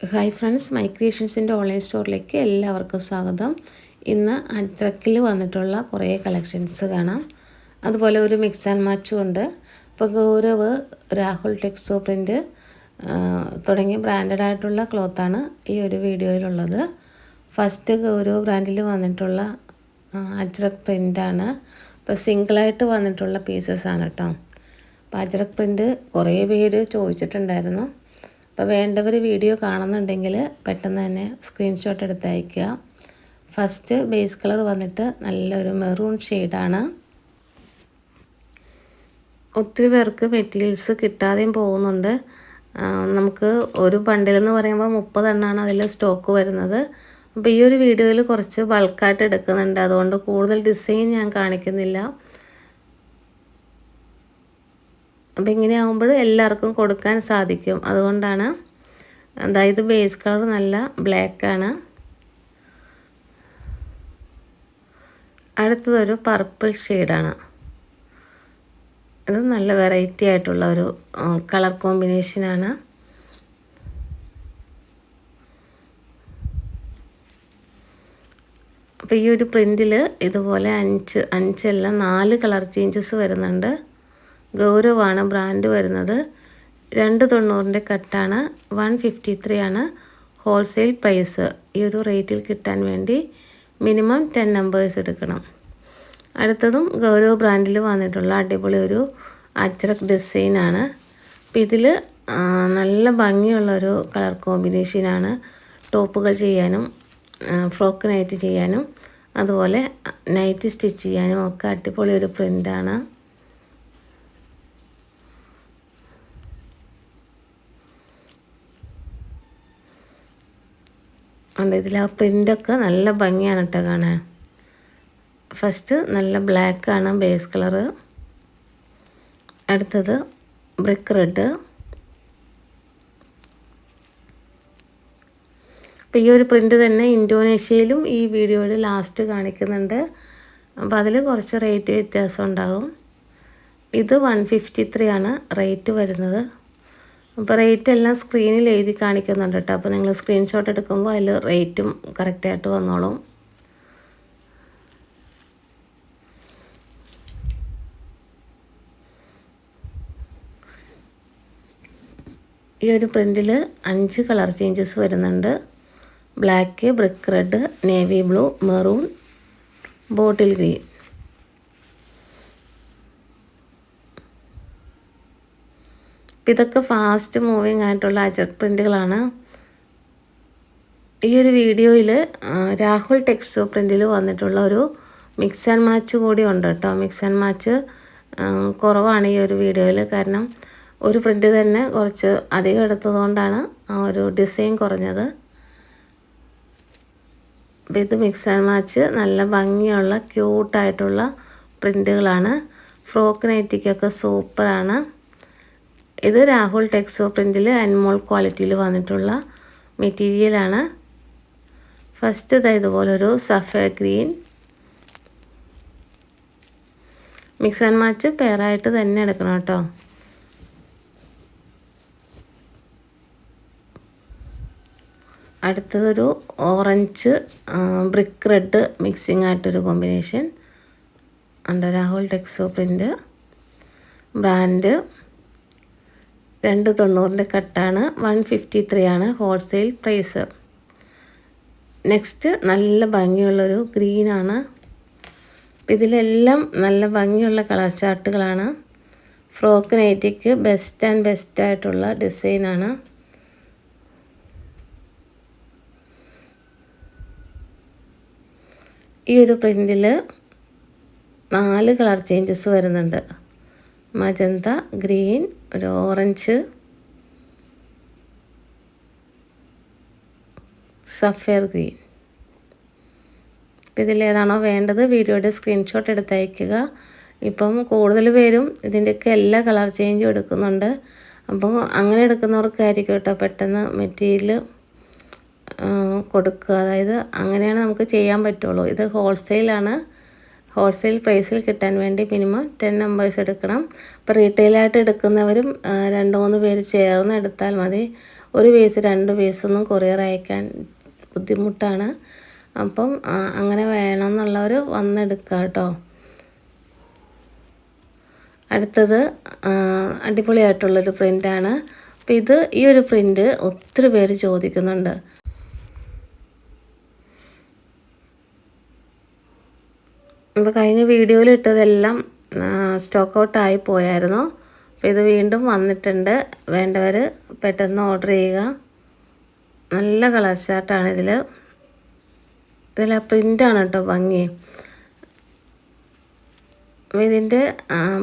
Hi friends my ക്രിയേഷൻസിന്റെ online സ്റ്റോറിലേക്ക് എല്ലാവർക്കും സ്വാഗതം. ഇന്ന് അജ്രക്കിൽ വന്നിട്ടുള്ള കുറേ കളക്ഷൻസ് കാണാം. അതുപോലെ ഒരു മിക്സ് ആൻഡ് മാച്ചും ഉണ്ട്. ഇപ്പോൾ ഗൗരവ് രാഹുൽ ടെക്സോ പ്രിന്റ് തുടങ്ങിയ ബ്രാൻഡഡ് ആയിട്ടുള്ള ക്ലോത്താണ് ഈ ഒരു വീഡിയോയിലുള്ളത്. ഫസ്റ്റ് ഗൗരവ് ബ്രാൻഡിൽ വന്നിട്ടുള്ള അജ്രക് പ്രിന്റാണ് ഇപ്പോൾ സിംഗിളായിട്ട് വന്നിട്ടുള്ള പീസസ് ആണ് കേട്ടോ അപ്പോൾ അജ്രക് പ്രിന്റ് കുറേ പേര് ചോദിച്ചിട്ടുണ്ടായിരുന്നു. അപ്പോൾ വേണ്ടവർ വീഡിയോ കാണുന്നുണ്ടെങ്കിൽ പെട്ടെന്ന് തന്നെ സ്ക്രീൻഷോട്ട് എടുത്ത് അയയ്ക്കുക ഫസ്റ്റ് ബേസ് കളർ വന്നിട്ട് നല്ലൊരു മെറൂൺ ഷെയ്ഡാണ് ഒത്തിരി പേർക്ക് മെറ്റീരിയൽസ് കിട്ടാതെയും പോകുന്നുണ്ട്. നമുക്ക് ഒരു ബണ്ടിലെന്ന് പറയുമ്പോൾ മുപ്പതെണ്ണമാണ് അതിൽ സ്റ്റോക്ക് വരുന്നത്. അപ്പോൾ ഈ ഒരു വീഡിയോയിൽ കുറച്ച് ബൾക്കായിട്ട് എടുക്കുന്നുണ്ട്. അതുകൊണ്ട് കൂടുതൽ ഡിസൈൻ ഞാൻ കാണിക്കുന്നില്ല. അപ്പം ഇങ്ങനെ ആകുമ്പോൾ എല്ലാവർക്കും കൊടുക്കാൻ സാധിക്കും. അതുകൊണ്ടാണ് അതായത് ബേസ് കളർ നല്ല ബ്ലാക്കാണ് അടുത്തതൊരു പർപ്പിൾ ഷെയ്ഡാണ് ഇത് നല്ല വെറൈറ്റി ആയിട്ടുള്ള ഒരു കളർ കോമ്പിനേഷനാണ് അപ്പോൾ ഈ ഒരു പ്രിന്റിൽ ഇതുപോലെ അഞ്ച് അഞ്ചല്ല നാല് കളർ ചേഞ്ചസ് വരുന്നുണ്ട്. ഗൗരവാണ് ബ്രാൻഡ് വരുന്നത്. രണ്ട് തൊണ്ണൂറിന്റെ കട്ടാണ്. വൺ ഫിഫ്റ്റി ത്രീ ആണ് ഹോൾസെയിൽ പ്രൈസ് ഈ ഒരു റേറ്റിൽ കിട്ടാൻ വേണ്ടി മിനിമം ടെൻ നമ്പേഴ്സ് എടുക്കണം. അടുത്തതും ഗൗരവ് ബ്രാൻഡിൽ വന്നിട്ടുള്ള അടിപൊളി ഒരു അച്ചറക് ഡിസൈനാണ് അപ്പം ഇതിൽ നല്ല ഭംഗിയുള്ളൊരു കളർ കോമ്പിനേഷനാണ് ടോപ്പുകൾ ചെയ്യാനും ഫ്രോക്ക് നൈറ്റ് ചെയ്യാനും അതുപോലെ നൈറ്റ് സ്റ്റിച്ച് ചെയ്യാനും ഒക്കെ അടിപൊളി ഒരു പ്രിന്റാണ് ഉണ്ട് ഇതിൽ ആ പ്രിന്റൊക്കെ നല്ല ഭംഗിയാണ് കേട്ടോ കാണാൻ. ഫസ്റ്റ് നല്ല ബ്ലാക്കാണ് ബേസ് കളറ് അടുത്തത് ബ്രിക്ക് റെഡ് അപ്പോൾ ഈ ഒരു പ്രിന്റ് തന്നെ ഇൻഡോനേഷ്യയിലും ഈ വീഡിയോയിൽ ലാസ്റ്റ് കാണിക്കുന്നുണ്ട്. അപ്പോൾ അതിൽ കുറച്ച് റേറ്റ് വ്യത്യാസം ഉണ്ടാകും. ഇത് വൺ ഫിഫ്റ്റി ത്രീ ആണ് റേറ്റ് വരുന്നത്. അപ്പോൾ റേറ്റ് എല്ലാം സ്ക്രീനിൽ എഴുതി കാണിക്കുന്നുണ്ട് കേട്ടോ. അപ്പോൾ നിങ്ങൾ സ്ക്രീൻഷോട്ട് എടുക്കുമ്പോൾ അതിൽ റേറ്റും കറക്റ്റായിട്ട് വന്നോളും. ഈ ഒരു പ്രിന്റിൽ അഞ്ച് കളർ ചേഞ്ചസ് വരുന്നുണ്ട്. Black brick red navy blue maroon bottle green അപ്പം ഇതൊക്കെ ഫാസ്റ്റ് മൂവിങ് ആയിട്ടുള്ള അജക് പ്രിന്റുകളാണ് ഈ ഒരു വീഡിയോയിൽ രാഹുൽ ടെക്സ്റ്റോ പ്രിന്റിൽ വന്നിട്ടുള്ള ഒരു മിക്സ് ആൻഡ് മാച്ച് കൂടി ഉണ്ട് കേട്ടോ മിക്സ് ആൻഡ് മാച്ച് കുറവാണ് ഈ ഒരു വീഡിയോയിൽ കാരണം ഒരു പ്രിന്റ് തന്നെ കുറച്ച് അധികം എടുത്തതുകൊണ്ടാണ് ആ ഒരു ഡിസൈൻ കുറഞ്ഞത്. ഇത് മിക്സ് ആൻഡ് മാച്ച് നല്ല ഭംഗിയുള്ള ക്യൂട്ടായിട്ടുള്ള പ്രിന്റുകളാണ് ഫ്രോക്ക് നൈറ്റിക്കൊക്കെ സൂപ്പറാണ് ഇത് രാഹുൽ ടെക്സോ പ്രിന്റിൽ അൻമോൾ ക്വാളിറ്റിയിൽ വന്നിട്ടുള്ള മെറ്റീരിയലാണ് ഫസ്റ്റ് ഇതാ ഇതുപോലൊരു sapphire green mix and match പെയറായിട്ട് തന്നെ എടുക്കണം കേട്ടോ. അടുത്തതൊരു ഓറഞ്ച് ബ്രിക്ക് റെഡ് മിക്സിംഗ് ആയിട്ടൊരു combination under Rahul ടെക്സോ print brand രണ്ട് തൊണ്ണൂറിന്റെ കട്ടാണ്. വൺ ഫിഫ്റ്റി ത്രീ ആണ് ഹോൾസെയിൽ പ്രൈസ്. നെക്സ്റ്റ് നല്ല ഭംഗിയുള്ളൊരു ഗ്രീനാണ്. ഇതിലെല്ലാം നല്ല ഭംഗിയുള്ള കളർ ചാർട്ടുകളാണ്. ഫ്രോക്ക് നൈറ്റിക്ക് ബെസ്റ്റ് ആൻഡ് ബെസ്റ്റ് ആയിട്ടുള്ള ഡിസൈനാണ്. ഈ ഒരു പ്രിന്റിൽ നാല് കളർ ചേഞ്ചസ് വരുന്നുണ്ട്. മജന്ത ഗ്രീൻ ഒരു ഓറഞ്ച്. Sapphire green. ഇതിലേതാണോ വേണ്ടത് വീഡിയോയുടെ സ്ക്രീൻഷോട്ട് എടുത്തയക്കുക ഇപ്പം കൂടുതൽ പേരും ഇതിന്റെയൊക്കെ എല്ലാ കളർ ചേഞ്ചും എടുക്കുന്നുണ്ട്. അപ്പോൾ അങ്ങനെ എടുക്കുന്നവർക്കായിരിക്കും കേട്ടോ പെട്ടെന്ന് മെറ്റീരിയൽ കൊടുക്കുക. അതായത് അങ്ങനെയാണ് നമുക്ക് ചെയ്യാൻ പറ്റുള്ളൂ. ഇത് ഹോൾസെയിലാണ്. ഹോൾസെയിൽ പ്രൈസിൽ കിട്ടാൻ വേണ്ടി മിനിമം ടെൻ നമ്പേഴ്സ് എടുക്കണം. അപ്പോൾ റീറ്റെയിലായിട്ട് എടുക്കുന്നവരും രണ്ട് മൂന്ന് പേര് ചേർന്ന് എടുത്താൽ മതി. ഒരു പീസ് രണ്ട് പീസൊന്നും കൊറിയർ അയക്കാൻ ബുദ്ധിമുട്ടാണ്. അപ്പം അങ്ങനെ വേണമെന്നുള്ളവർ വന്നെടുക്കുക കേട്ടോ അടുത്തത് അടിപൊളിയായിട്ടുള്ളൊരു പ്രിന്റാണ് അപ്പോൾ ഇത് ഈ ഒരു പ്രിന്റ് ഒത്തിരി പേര് ചോദിക്കുന്നുണ്ട്. ഇപ്പോൾ കഴിഞ്ഞ വീഡിയോയിൽ ഇട്ടതെല്ലാം സ്റ്റോക്ക് ഔട്ട് ആയി പോയായിരുന്നു. അപ്പോൾ ഇത് വീണ്ടും വന്നിട്ടുണ്ട്. വേണ്ടവർ പെട്ടെന്ന് ഓർഡർ ചെയ്യുക. നല്ല കളർ ഷർട്ടാണ് ഇതിൽ ഇതിൽ ആ പ്രിന്റാണ് കേട്ടോ ഭംഗി. ഇതിന്റെ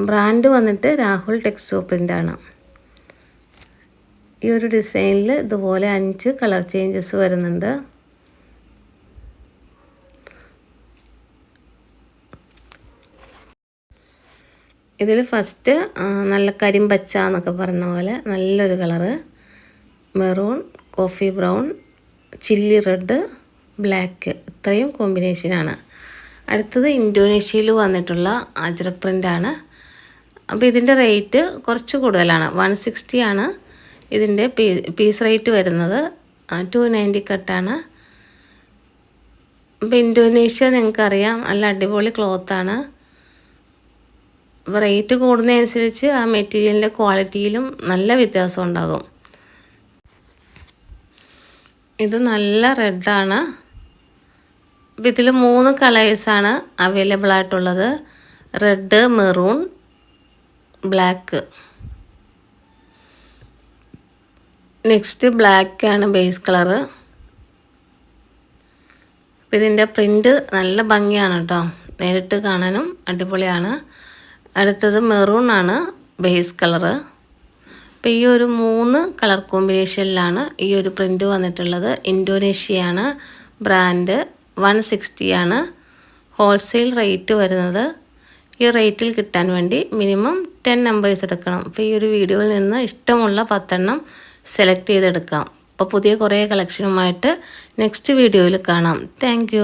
ബ്രാൻഡ് വന്നിട്ട് രാഹുൽ ടെക്സ്റ്റോ പ്രിന്റാണ് ഈ ഒരു ഡിസൈനിൽ ഇതുപോലെ അഞ്ച് കളർ ചേഞ്ചസ് വരുന്നുണ്ട്. ഇതിൽ ഫസ്റ്റ് നല്ല കരിമ്പച്ച എന്നൊക്കെ പറഞ്ഞ പോലെ നല്ലൊരു colour maroon coffee brown chilli red black ഇത്രയും കോമ്പിനേഷനാണ് അടുത്തത് ഇൻഡോനേഷ്യയിൽ വന്നിട്ടുള്ള അജ്രക് പ്രിന്റാണ് അപ്പോൾ ഇതിന്റെ റേറ്റ് കുറച്ച് കൂടുതലാണ്. വൺ സിക്സ്റ്റി ആണ് ഇതിന്റെ പീസ് റേറ്റ് വരുന്നത്. ടു നയന്റി കട്ടാണ് അപ്പോൾ ഇൻഡോനേഷ്യ നിങ്ങൾക്കറിയാം നല്ല അടിപൊളി ക്ലോത്താണ് റേറ്റ് കൂടുന്നതനുസരിച്ച് ആ മെറ്റീരിയലിന്റെ ക്വാളിറ്റിയിലും നല്ല വ്യത്യാസം ഉണ്ടാകും. ഇത് നല്ല റെഡാണ് അപ്പോൾ ഇതിൽ മൂന്ന് കളേഴ്സാണ് അവൈലബിൾ ആയിട്ടുള്ളത്. Red maroon black next black ആണ് ബേസ് കളറ് ഇതിന്റെ പ്രിന്റ് നല്ല ഭംഗിയാണ് കേട്ടോ. നേരിട്ട് കാണാനും അടിപൊളിയാണ്. അടുത്തത് മെറൂൺ ആണ് ബേസ് കളർ അപ്പോൾ ഈ ഒരു മൂന്ന് കളർ കോമ്പിനേഷനിലാണ് ഈ ഒരു പ്രിന്റ് വന്നിട്ടുള്ളത്. ഇൻഡോനേഷ്യയാണ് ബ്രാൻഡ് വൺ സിക്സ്റ്റിയാണ് ഹോൾസെയിൽ റേറ്റ് വരുന്നത് ഈ റേറ്റിൽ കിട്ടാൻ വേണ്ടി മിനിമം ടെൻ നമ്പേഴ്സ് എടുക്കണം. അപ്പോൾ ഈ ഒരു വീഡിയോയിൽ നിന്ന് ഇഷ്ടമുള്ള പത്തെണ്ണം സെലക്ട് ചെയ്തെടുക്കാം. അപ്പോൾ പുതിയ കുറേ കളക്ഷനുമായിട്ട് നെക്സ്റ്റ് വീഡിയോയിൽ കാണാം. താങ്ക്